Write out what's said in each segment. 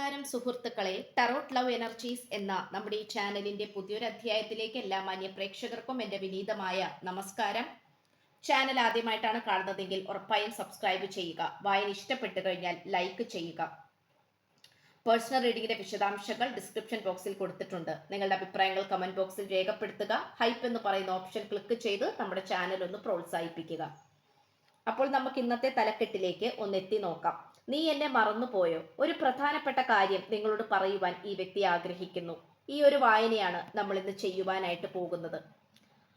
നമസ്കാരം സുഹൃത്തുക്കളെ. Tarot love energies എന്ന നമ്മുടെ ഈ ചാനലിന്റെ പുതിയൊരു അധ്യായത്തിലേക്ക് എല്ലാ മാന്യ പ്രേക്ഷകർക്കും എന്റെ വിനീതമായ നമസ്കാരം. ചാനൽ ആദ്യമായിട്ടാണ് കാണുന്നതെങ്കിൽ ഉറപ്പായും സബ്സ്ക്രൈബ് ചെയ്യുക. വായന ഇഷ്ടപ്പെട്ടു കഴിഞ്ഞാൽ ലൈക്ക് ചെയ്യുക. പേഴ്സണൽ റീഡിംഗിന്റെ വിശദാംശങ്ങൾ ഡിസ്ക്രിപ്ഷൻ ബോക്സിൽ കൊടുത്തിട്ടുണ്ട്. നിങ്ങളുടെ അഭിപ്രായങ്ങൾ കമന്റ് ബോക്സിൽ രേഖപ്പെടുത്തുക. ഹൈപ്പ് എന്ന് പറയുന്ന ഓപ്ഷൻ ക്ലിക്ക് ചെയ്ത് നമ്മുടെ ചാനൽ ഒന്ന് പ്രോത്സാഹിപ്പിക്കുക. അപ്പോൾ നമുക്ക് ഇന്നത്തെ തലക്കെട്ടിലേക്ക് ഒന്ന് എത്തി നോക്കാം. നീ എന്നെ മറന്നുപോയോ? ഒരു പ്രധാനപ്പെട്ട കാര്യം നിങ്ങളോട് പറയുവാൻ ഈ വ്യക്തി ആഗ്രഹിക്കുന്നു. ഈ ഒരു വായനയാണ് നമ്മൾ ഇന്ന് ചെയ്യുവാനായിട്ട് പോകുന്നത്.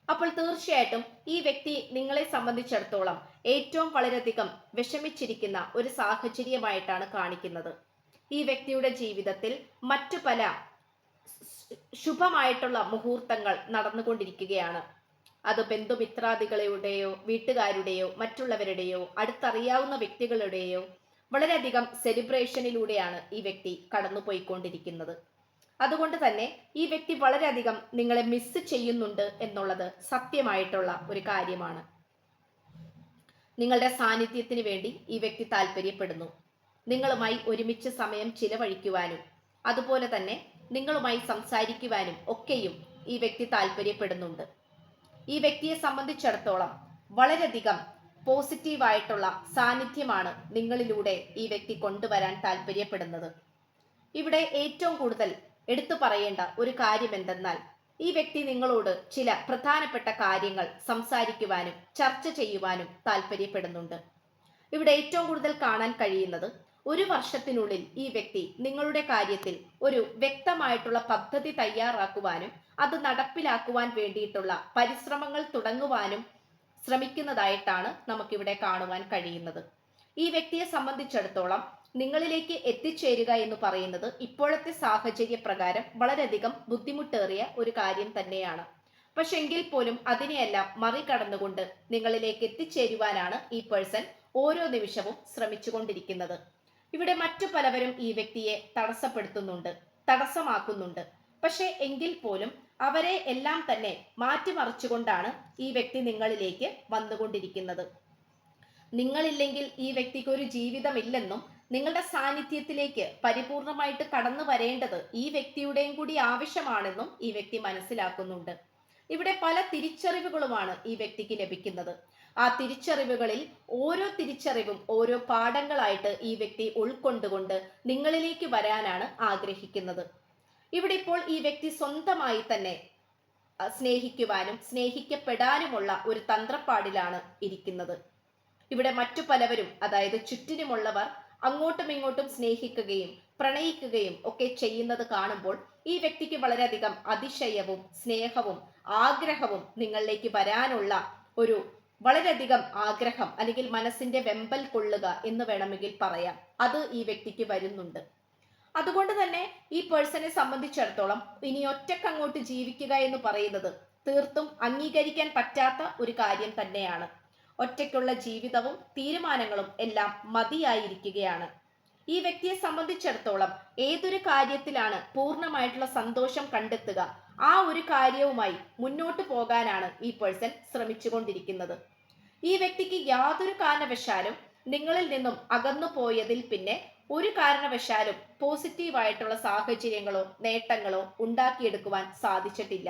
അപ്പോൾ തീർച്ചയായിട്ടും ഈ വ്യക്തി നിങ്ങളെ സംബന്ധിച്ചിടത്തോളം ഏറ്റവും വളരെയധികം വിഷമിച്ചിരിക്കുന്ന ഒരു സാഹചര്യമായിട്ടാണ് കാണിക്കുന്നത്. ഈ വ്യക്തിയുടെ ജീവിതത്തിൽ മറ്റു പല ശുഭമായിട്ടുള്ള മുഹൂർത്തങ്ങൾ നടന്നുകൊണ്ടിരിക്കുകയാണ്. അത് ബന്ധുമിത്രാദികളുടെയോ വീട്ടുകാരുടെയോ മറ്റുള്ളവരുടെയോ അടുത്തറിയാവുന്ന വ്യക്തികളുടെയോ വളരെയധികം സെലിബ്രേഷനിലൂടെയാണ് ഈ വ്യക്തി കടന്നുപോയിക്കൊണ്ടിരിക്കുന്നത്. അതുകൊണ്ട് തന്നെ ഈ വ്യക്തി വളരെയധികം നിങ്ങളെ മിസ് ചെയ്യുന്നുണ്ട് എന്നുള്ളത് സത്യമായിട്ടുള്ള ഒരു കാര്യമാണ്. നിങ്ങളുടെ സാന്നിധ്യത്തിന് വേണ്ടി ഈ വ്യക്തി താല്പര്യപ്പെടുന്നു. നിങ്ങളുമായി ഒരുമിച്ച് സമയം ചിലവഴിക്കുവാനും അതുപോലെ തന്നെ നിങ്ങളുമായി സംസാരിക്കുവാനും ഒക്കെയും ഈ വ്യക്തി താല്പര്യപ്പെടുന്നുണ്ട്. ഈ വ്യക്തിയെ സംബന്ധിച്ചിടത്തോളം വളരെയധികം പോസിറ്റീവായിട്ടുള്ള സാന്നിധ്യമാണ് നിങ്ങളിലൂടെ ഈ വ്യക്തി കൊണ്ടുവരാൻ താല്പര്യപ്പെടുന്നത്. ഇവിടെ ഏറ്റവും കൂടുതൽ എടുത്തു പറയേണ്ട ഒരു കാര്യം എന്തെന്നാൽ ഈ വ്യക്തി നിങ്ങളോട് ചില പ്രധാനപ്പെട്ട കാര്യങ്ങൾ സംസാരിക്കുവാനും ചർച്ച ചെയ്യുവാനും താല്പര്യപ്പെടുന്നുണ്ട്. ഇവിടെ ഏറ്റവും കൂടുതൽ കാണാൻ കഴിയുന്നത് ഒരു വർഷത്തിനുള്ളിൽ ഈ വ്യക്തി നിങ്ങളുടെ കാര്യത്തിൽ ഒരു വ്യക്തമായിട്ടുള്ള പദ്ധതി തയ്യാറാക്കുവാനും അത് നടപ്പിലാക്കുവാൻ വേണ്ടിയിട്ടുള്ള പരിശ്രമങ്ങൾ തുടങ്ങുവാനും ശ്രമിക്കുന്നതായിട്ടാണ് നമുക്കിവിടെ കാണുവാൻ കഴിയുന്നത്. ഈ വ്യക്തിയെ സംബന്ധിച്ചിടത്തോളം നിങ്ങളിലേക്ക് എത്തിച്ചേരുക എന്ന് പറയുന്നത് ഇപ്പോഴത്തെ സാഹചര്യ പ്രകാരം വളരെയധികം ബുദ്ധിമുട്ടേറിയ ഒരു കാര്യം തന്നെയാണ്. പക്ഷെ എങ്കിൽ പോലും അതിനെയെല്ലാം മറികടന്നുകൊണ്ട് നിങ്ങളിലേക്ക് എത്തിച്ചേരുവാനാണ് ഈ പേഴ്സൺ ഓരോ നിമിഷവും ശ്രമിച്ചുകൊണ്ടിരിക്കുന്നത്. ഇവിടെ മറ്റു പലവരും ഈ വ്യക്തിയെ തടസ്സപ്പെടുത്തുന്നുണ്ട് തടസ്സമാക്കുന്നുണ്ട്. പക്ഷെ എങ്കിൽ പോലും അവരെ എല്ലാം തന്നെ മാറ്റിമറിച്ചുകൊണ്ടാണ് ഈ വ്യക്തി നിങ്ങളിലേക്ക് വന്നുകൊണ്ടിരിക്കുന്നത്. നിങ്ങളില്ലെങ്കിൽ ഈ വ്യക്തിക്ക് ഒരു ജീവിതമില്ലെന്നും നിങ്ങളുടെ സാന്നിധ്യത്തിലേക്ക് പരിപൂർണമായിട്ട് കടന്നു വരേണ്ടത് ഈ വ്യക്തിയുടെയും കൂടി ആവശ്യമാണെന്നും ഈ വ്യക്തി മനസ്സിലാക്കുന്നുണ്ട്. ഇവിടെ പല തിരിച്ചറിവുകളുമാണ് ഈ വ്യക്തിക്ക് ലഭിക്കുന്നത്. ആ തിരിച്ചറിവുകളിൽ ഓരോ തിരിച്ചറിവും ഓരോ പാഠങ്ങളായിട്ട് ഈ വ്യക്തി ഉൾക്കൊണ്ടുകൊണ്ട് നിങ്ങളിലേക്ക് വരാനാണ് ആഗ്രഹിക്കുന്നത്. ഇവിടെ ഇപ്പോൾ ഈ വ്യക്തി സ്വന്തമായി തന്നെ സ്നേഹിക്കുവാനും സ്നേഹിക്കപ്പെടാനുമുള്ള ഒരു തന്ത്രപ്പാടിലാണ് ഇരിക്കുന്നത്. ഇവിടെ മറ്റു പലവരും അതായത് ചുറ്റിനുമുള്ളവർ അങ്ങോട്ടും ഇങ്ങോട്ടും സ്നേഹിക്കുകയും പ്രണയിക്കുകയും ഒക്കെ ചെയ്യുന്നത് കാണുമ്പോൾ ഈ വ്യക്തിക്ക് വളരെയധികം അതിശയവും സ്നേഹവും ആഗ്രഹവും നിങ്ങളിലേക്ക് വരാനുള്ള ഒരു വളരെയധികം ആഗ്രഹം അല്ലെങ്കിൽ മനസ്സിന്റെ വെമ്പൽ കൊള്ളുക എന്ന് വേണമെങ്കിൽ പറയാം. അത് ഈ വ്യക്തിക്ക് വരുന്നുണ്ട്. അതുകൊണ്ട് തന്നെ ഈ പേഴ്സണെ സംബന്ധിച്ചിടത്തോളം ഇനി ഒറ്റയ്ക്ക് അങ്ങോട്ട് ജീവിക്കുക എന്ന് പറയുന്നത് തീർത്തും അംഗീകരിക്കാൻ പറ്റാത്ത ഒരു കാര്യം തന്നെയാണ്. ഒറ്റയ്ക്കുള്ള ജീവിതവും തീരുമാനങ്ങളും എല്ലാം മതിയായിരിക്കുകയാണ്. ഈ വ്യക്തിയെ സംബന്ധിച്ചിടത്തോളം ഏതൊരു കാര്യത്തിലാണ് പൂർണമായിട്ടുള്ള സന്തോഷം കണ്ടെത്തുക ആ ഒരു കാര്യവുമായി മുന്നോട്ട് പോകാനാണ് ഈ പേഴ്സൺ ശ്രമിച്ചുകൊണ്ടിരിക്കുന്നത്. ഈ വ്യക്തിക്ക് യാതൊരു കാരണവശാലും നിങ്ങളിൽ നിന്നും അകന്നു പോയതിൽ പിന്നെ ഒരു കാരണവശാലും പോസിറ്റീവായിട്ടുള്ള സാഹചര്യങ്ങളോ നേട്ടങ്ങളോ ഉണ്ടാക്കിയെടുക്കുവാൻ സാധിച്ചിട്ടില്ല.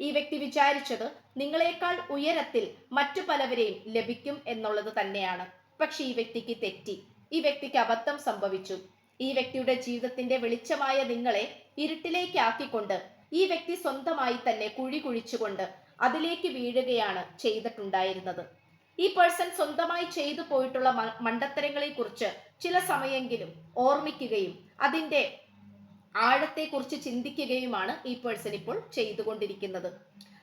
ഈ വ്യക്തി വിചാരിച്ചത് നിങ്ങളെക്കാൾ ഉയരത്തിൽ മറ്റു പലവരെയും ലഭിക്കും എന്നുള്ളത് തന്നെയാണ്. പക്ഷെ ഈ വ്യക്തിക്ക് തെറ്റി. ഈ വ്യക്തിക്ക് അബദ്ധം സംഭവിച്ചു. ഈ വ്യക്തിയുടെ ജീവിതത്തിന്റെ വെളിച്ചമായ നിങ്ങളെ ഇരുട്ടിലേക്കാക്കിക്കൊണ്ട് ഈ വ്യക്തി സ്വന്തമായി തന്നെ കുഴി കുഴിച്ചുകൊണ്ട് അതിലേക്ക് വീഴുകയാണ് ചെയ്തിട്ടുണ്ടായിരുന്നത്. ഈ പേഴ്സൺ സ്വന്തമായി ചെയ്തു പോയിട്ടുള്ള മണ്ടത്തരങ്ങളെ കുറിച്ച് ചില സമയെങ്കിലും ഓർമ്മിക്കുകയും അതിന്റെ ആഴത്തെക്കുറിച്ച് ചിന്തിക്കുകയുമാണ് ഈ പേഴ്സൺ ഇപ്പോൾ ചെയ്തുകൊണ്ടിരിക്കുന്നത്.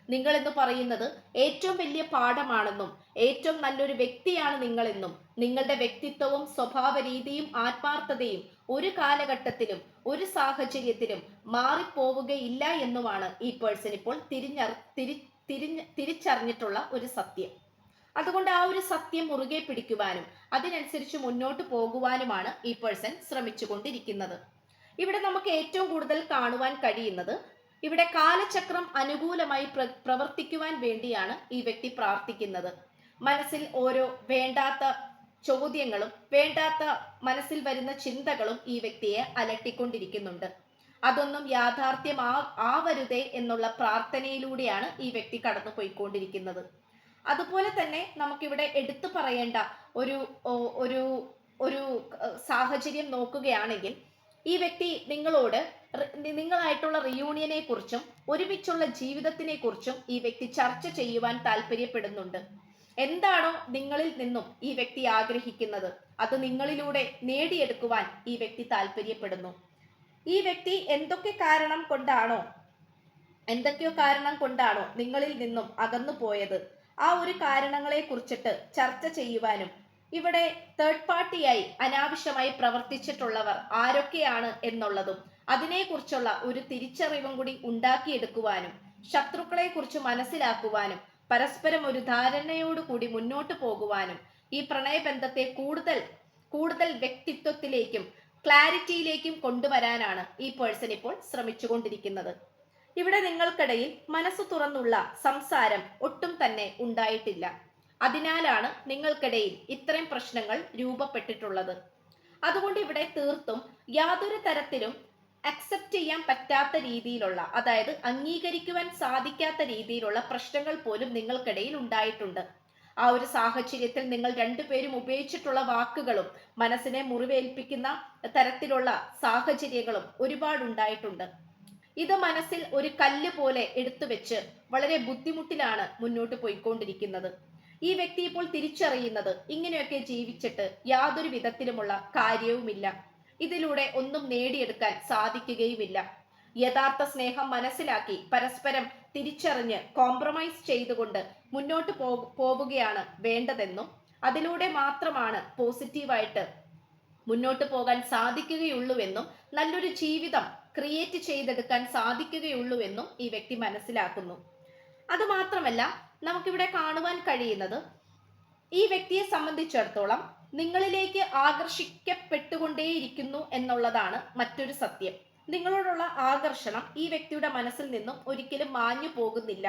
നിങ്ങൾ എന്ന് പറയുന്നത് ഏറ്റവും വലിയ പാഠമാണെന്നും ഏറ്റവും നല്ലൊരു വ്യക്തിയാണ് നിങ്ങളെന്നും നിങ്ങളുടെ വ്യക്തിത്വവും സ്വഭാവ രീതിയും ആത്മാർത്ഥതയും ഒരു കാലഘട്ടത്തിലും ഒരു സാഹചര്യത്തിലും മാറിപ്പോവുകയില്ല എന്നുമാണ് ഈ പേഴ്സൺ ഇപ്പോൾ തിരിഞ്ഞ തിരി തിരിഞ്ഞ് തിരിച്ചറിഞ്ഞിട്ടുള്ള ഒരു സത്യം. അതുകൊണ്ട് ആ ഒരു സത്യം മുറുകെ പിടിക്കുവാനും അതിനനുസരിച്ച് മുന്നോട്ട് പോകുവാനുമാണ് ഈ പേഴ്സൺ ശ്രമിച്ചുകൊണ്ടിരിക്കുന്നത്. ഇവിടെ നമുക്ക് ഏറ്റവും കൂടുതൽ കാണുവാൻ കഴിയുന്നത് ഇവിടെ കാലചക്രം അനുകൂലമായി പ്ര പ്രവർത്തിക്കുവാൻ വേണ്ടിയാണ് ഈ വ്യക്തി പ്രാർത്ഥിക്കുന്നത്. മനസ്സിൽ ഓരോ വേണ്ടാത്ത ചോദ്യങ്ങളും വേണ്ടാത്ത മനസ്സിൽ വരുന്ന ചിന്തകളും ഈ വ്യക്തിയെ അലട്ടിക്കൊണ്ടിരിക്കുന്നുണ്ട്. അതൊന്നും യാഥാർത്ഥ്യമാ ആവരുതേ എന്നുള്ള പ്രാർത്ഥനയിലൂടെയാണ് ഈ വ്യക്തി കടന്നു പോയിക്കൊണ്ടിരിക്കുന്നത് അതുപോലെ തന്നെ നമുക്കിവിടെ എടുത്തു പറയേണ്ട ഒരു ഒരു ഒരു സാഹചര്യം നോക്കുകയാണെങ്കിൽ ഈ വ്യക്തി നിങ്ങളോട് നിങ്ങളായിട്ടുള്ള റിയൂണിയനെ കുറിച്ചും ഒരുമിച്ചുള്ള ജീവിതത്തിനെ കുറിച്ചും ഈ വ്യക്തി ചർച്ച ചെയ്യുവാൻ താല്പര്യപ്പെടുന്നുണ്ട്. എന്താണോ നിങ്ങളിൽ നിന്നും ഈ വ്യക്തി ആഗ്രഹിക്കുന്നത്. അത് നിങ്ങളിലൂടെ നേടിയെടുക്കുവാൻ ഈ വ്യക്തി താല്പര്യപ്പെടുന്നു. ഈ വ്യക്തി എന്തൊക്കെ കാരണം കൊണ്ടാണോ എന്തൊക്കെയോ കാരണം കൊണ്ടാണോ നിങ്ങളിൽ നിന്നും അകന്നു പോയത് ആ ഒരു കാരണങ്ങളെ കുറിച്ചിട്ട് ചർച്ച ചെയ്യുവാനും ഇവിടെ തേർഡ് പാർട്ടിയായി അനാവശ്യമായി പ്രവർത്തിച്ചിട്ടുള്ളവർ ആരൊക്കെയാണ് എന്നുള്ളതും അതിനെക്കുറിച്ചുള്ള ഒരു തിരിച്ചറിവും കൂടി ഉണ്ടാക്കിയെടുക്കുവാനും ശത്രുക്കളെ കുറിച്ച് മനസ്സിലാക്കുവാനും പരസ്പരം ഒരു ധാരണയോടുകൂടി മുന്നോട്ട് പോകുവാനും ഈ പ്രണയബന്ധത്തെ കൂടുതൽ കൂടുതൽ വ്യക്തിത്വത്തിലേക്കും ക്ലാരിറ്റിയിലേക്കും കൊണ്ടുവരാനാണ് ഈ പേഴ്സൺ ഇപ്പോൾ ശ്രമിച്ചുകൊണ്ടിരിക്കുന്നത്. ഇവിടെ നിങ്ങൾക്കിടയിൽ മനസ്സ് തുറന്നുള്ള സംസാരം ഒട്ടും തന്നെ ഉണ്ടായിട്ടില്ല. അതിനാലാണ് നിങ്ങൾക്കിടയിൽ ഇത്രയും പ്രശ്നങ്ങൾ രൂപപ്പെട്ടിട്ടുള്ളത്. അതുകൊണ്ട് ഇവിടെ തീർത്തും യാതൊരു തരത്തിലും അക്സെപ്റ്റ് ചെയ്യാൻ പറ്റാത്ത രീതിയിലുള്ള അതായത് അംഗീകരിക്കുവാൻ സാധിക്കാത്ത രീതിയിലുള്ള പ്രശ്നങ്ങൾ പോലും നിങ്ങൾക്കിടയിൽ ഉണ്ടായിട്ടുണ്ട്. ആ ഒരു സാഹചര്യത്തിൽ നിങ്ങൾ രണ്ടുപേരും ഉപയോഗിച്ചിട്ടുള്ള വാക്കുകളും മനസ്സിനെ മുറിവേൽപ്പിക്കുന്ന തരത്തിലുള്ള സാഹചര്യങ്ങളും ഒരുപാട് ഉണ്ടായിട്ടുണ്ട് ഇത് മനസ്സിൽ ഒരു കല്ല് പോലെ എടുത്തു വെച്ച് വളരെ ബുദ്ധിമുട്ടിലാണ് മുന്നോട്ട് പോയിക്കൊണ്ടിരിക്കുന്നത്. ഈ വ്യക്തി ഇപ്പോൾ തിരിച്ചറിയുന്നത് ഇങ്ങനെയൊക്കെ ജീവിച്ചിട്ട് യാതൊരു വിധത്തിലുമുള്ള കാര്യവുമില്ല. ഇതിലൂടെ ഒന്നും നേടിയെടുക്കാൻ സാധിക്കുകയുമില്ല. യഥാർത്ഥ സ്നേഹം മനസ്സിലാക്കി പരസ്പരം തിരിച്ചറിഞ്ഞ് കോംപ്രമൈസ് ചെയ്തുകൊണ്ട് മുന്നോട്ട് പോവുകയാണ് വേണ്ടതെന്നും അതിലൂടെ മാത്രമാണ് പോസിറ്റീവായിട്ട് മുന്നോട്ട് പോകാൻ സാധിക്കുകയുള്ളൂവെന്നും നല്ലൊരു ജീവിതം ക്രിയേറ്റ് ചെയ്തെടുക്കാൻ സാധിക്കുകയുള്ളൂ എന്നും ഈ വ്യക്തി മനസ്സിലാക്കുന്നു. അതുമാത്രമല്ല നമുക്കിവിടെ കാണുവാൻ കഴിയുന്നത് ഈ വ്യക്തിയെ സംബന്ധിച്ചിടത്തോളം നിങ്ങളിലേക്ക് ആകർഷിക്കപ്പെട്ടുകൊണ്ടേയിരിക്കുന്നു എന്നുള്ളതാണ് മറ്റൊരു സത്യം. നിങ്ങളോടുള്ള ആകർഷണം ഈ വ്യക്തിയുടെ മനസ്സിൽ നിന്നും ഒരിക്കലും മാഞ്ഞു പോകുന്നില്ല.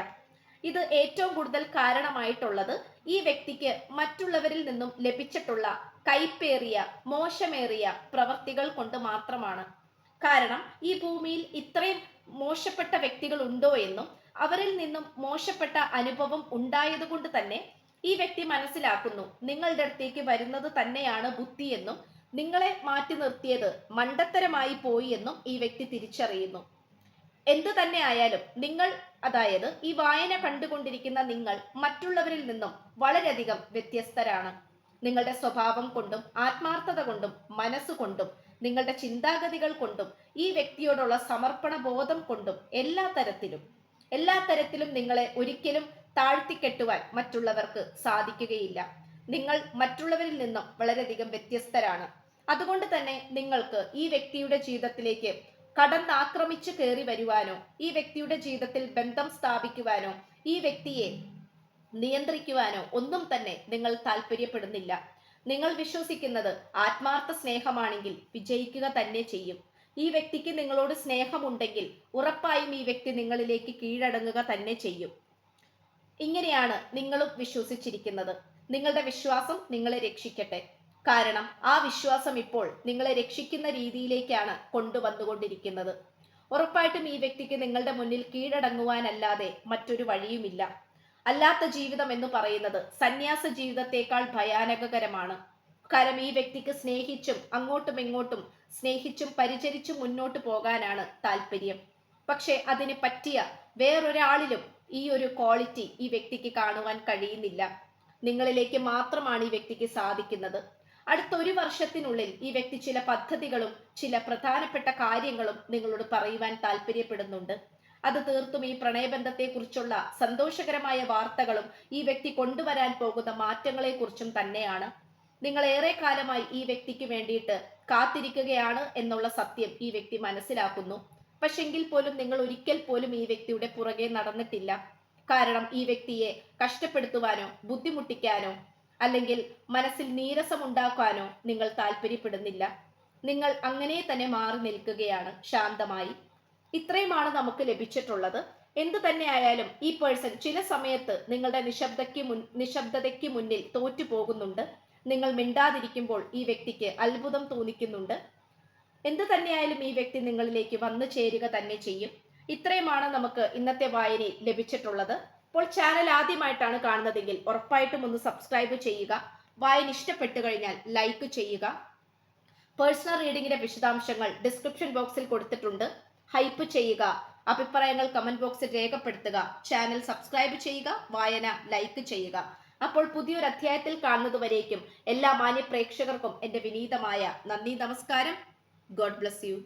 ഇത് ഏറ്റവും കൂടുതൽ കാരണമായിട്ടുള്ളത് ഈ വ്യക്തിക്ക് മറ്റുള്ളവരിൽ നിന്നും ലഭിച്ചിട്ടുള്ള കൈപ്പേറിയ മോശമേറിയ പ്രവർത്തികൾ കൊണ്ട് മാത്രമാണ്. കാരണം ഈ ഭൂമിയിൽ ഇത്രയും മോശപ്പെട്ട വ്യക്തികൾ ഉണ്ടോ എന്നും അവരിൽ നിന്നും മോശപ്പെട്ട അനുഭവം ഉണ്ടായതുകൊണ്ട് തന്നെ ഈ വ്യക്തി മനസ്സിലാക്കുന്നു നിങ്ങളുടെ അടുത്തേക്ക് വരുന്നത് തന്നെയാണ് ബുദ്ധി എന്നും നിങ്ങളെ മാറ്റി നിർത്തിയത് മണ്ടത്തരമായി പോയി എന്നും ഈ വ്യക്തി തിരിച്ചറിയുന്നു. എന്തു തന്നെ ആയാലും നിങ്ങൾ അതായത് ഈ വായന കണ്ടുകൊണ്ടിരിക്കുന്ന നിങ്ങൾ മറ്റുള്ളവരിൽ നിന്നും വളരെയധികം വ്യത്യസ്തരാണ്. നിങ്ങളുടെ സ്വഭാവം കൊണ്ടും ആത്മാർത്ഥത കൊണ്ടും മനസ്സുകൊണ്ടും നിങ്ങളുടെ ചിന്താഗതികൾ കൊണ്ടും ഈ വ്യക്തിയോടുള്ള സമർപ്പണ ബോധം കൊണ്ടും എല്ലാ തരത്തിലും എല്ലാ തരത്തിലും നിങ്ങളെ ഒരിക്കലും താഴ്ത്തിക്കെട്ടുവാൻ മറ്റുള്ളവർക്ക് സാധിക്കുകയില്ല. നിങ്ങൾ മറ്റുള്ളവരിൽ നിന്നും വളരെയധികം വ്യത്യസ്തരാണ്. അതുകൊണ്ട് തന്നെ നിങ്ങൾക്ക് ഈ വ്യക്തിയുടെ ജീവിതത്തിലേക്ക് കടന്നാക്രമിച്ച് കയറി വരുവാനോ ഈ വ്യക്തിയുടെ ജീവിതത്തിൽ ബന്ധം സ്ഥാപിക്കുവാനോ ഈ വ്യക്തിയെ നിയന്ത്രിക്കുവാനോ ഒന്നും തന്നെ നിങ്ങൾ താല്പര്യപ്പെടുന്നില്ല നിങ്ങൾ വിശ്വസിക്കുന്നത് ആത്മാർത്ഥ സ്നേഹമാണെങ്കിൽ വിജയിക്കുക തന്നെ ചെയ്യും. ഈ വ്യക്തിക്ക് നിങ്ങളോട് സ്നേഹമുണ്ടെങ്കിൽ ഉറപ്പായും ഈ വ്യക്തി നിങ്ങളിലേക്ക് കീഴടങ്ങുക തന്നെ ചെയ്യും. ഇങ്ങനെയാണ് നിങ്ങളും വിശ്വസിച്ചിരിക്കുന്നത്. നിങ്ങളുടെ വിശ്വാസം നിങ്ങളെ രക്ഷിക്കട്ടെ. കാരണം ആ വിശ്വാസം ഇപ്പോൾ നിങ്ങളെ രക്ഷിക്കുന്ന രീതിയിലേക്കാണ് കൊണ്ടുവന്നുകൊണ്ടിരിക്കുന്നത്. ഉറപ്പായിട്ടും ഈ വ്യക്തിക്ക് നിങ്ങളുടെ മുന്നിൽ കീഴടങ്ങുവാനല്ലാതെ മറ്റൊരു വഴിയുമില്ല. അല്ലാത്ത ജീവിതം എന്ന് പറയുന്നത് സന്യാസ ജീവിതത്തെക്കാൾ ഭയാനകകരമാണ്. കാരണം ഈ വ്യക്തിക്ക് സ്നേഹിച്ചും അങ്ങോട്ടും ഇങ്ങോട്ടും സ്നേഹിച്ചും പരിചരിച്ചും മുന്നോട്ട് പോകാനാണ് താല്പര്യം. പക്ഷെ അതിന് പറ്റിയ വേറൊരാളിലും ഈ ഒരു ക്വാളിറ്റി ഈ വ്യക്തിക്ക് കാണുവാൻ കഴിയുന്നില്ല. നിങ്ങളിലേക്ക് മാത്രമാണ് ഈ വ്യക്തിക്ക് സാധിക്കുന്നത്. അടുത്ത ഒരു വർഷത്തിനുള്ളിൽ ഈ വ്യക്തി ചില പദ്ധതികളും ചില പ്രധാനപ്പെട്ട കാര്യങ്ങളും നിങ്ങളോട് പറയുവാൻ താല്പര്യപ്പെടുന്നുണ്ട്. അത് തീർത്തും ഈ പ്രണയബന്ധത്തെക്കുറിച്ചുള്ള സന്തോഷകരമായ വാർത്തകളും ഈ വ്യക്തി കൊണ്ടുവരാൻ പോകുന്ന മാറ്റങ്ങളെക്കുറിച്ചും തന്നെയാണ്. നിങ്ങൾ ഏറെ കാലമായി ഈ വ്യക്തിക്ക് വേണ്ടിയിട്ട് കാത്തിരിക്കുകയാണ് എന്നുള്ള സത്യം ഈ വ്യക്തി മനസ്സിലാക്കുന്നു. പക്ഷെങ്കിൽ പോലും നിങ്ങൾ ഒരിക്കൽ പോലും ഈ വ്യക്തിയുടെ പുറകെ നടന്നിട്ടില്ല. കാരണം ഈ വ്യക്തിയെ കഷ്ടപ്പെടുത്തുവാനോ ബുദ്ധിമുട്ടിക്കാനോ അല്ലെങ്കിൽ മനസ്സിൽ നീരസമുണ്ടാക്കാനോ നിങ്ങൾ താല്പര്യപ്പെടുന്നില്ല നിങ്ങൾ അങ്ങനെ തന്നെ മാറി നിൽക്കുകയാണ് ശാന്തമായി. ഇത്രയുമാണ് നമുക്ക് ലഭിച്ചിട്ടുള്ളത്. എന്തു തന്നെ ആയാലും ഈ പേഴ്സൺ ചില സമയത്ത് നിങ്ങളുടെ നിശബ്ദയ്ക്ക് മുൻ നിശബ്ദതയ്ക്ക് മുന്നിൽ തോറ്റു പോകുന്നുണ്ട്. നിങ്ങൾ മിണ്ടാതിരിക്കുമ്പോൾ ഈ വ്യക്തിക്ക് അത്ഭുതം തോന്നിക്കുന്നുണ്ട്. എന്തു തന്നെയായാലും ഈ വ്യക്തി നിങ്ങളിലേക്ക് വന്നു ചേരുക തന്നെ ചെയ്യും. ഇത്രയുമാണ് നമുക്ക് ഇന്നത്തെ വായനയിൽ ലഭിച്ചിട്ടുള്ളത്. ഇപ്പോൾ ചാനൽ ആദ്യമായിട്ടാണ് കാണുന്നതെങ്കിൽ ഉറപ്പായിട്ടും ഒന്ന് സബ്സ്ക്രൈബ് ചെയ്യുക. വായന ഇഷ്ടപ്പെട്ടു കഴിഞ്ഞാൽ ലൈക്ക് ചെയ്യുക. പേഴ്സണൽ റീഡിങ്ങിന്റെ വിശദാംശങ്ങൾ ഡിസ്ക്രിപ്ഷൻ ബോക്സിൽ കൊടുത്തിട്ടുണ്ട്. ഹൈപ്പ് ചെയ്യുക. അഭിപ്രായങ്ങൾ കമന്റ് ബോക്സിൽ രേഖപ്പെടുത്തുക. ചാനൽ സബ്സ്ക്രൈബ് ചെയ്യുക. വായന ലൈക്ക് ചെയ്യുക. അപ്പോൾ പുതിയൊരു അധ്യായത്തിൽ കാണുന്നതുവരേക്കും എല്ലാ മാന്യ പ്രേക്ഷകർക്കും എന്റെ വിനീതമായ നന്ദി നമസ്കാരം. God bless you.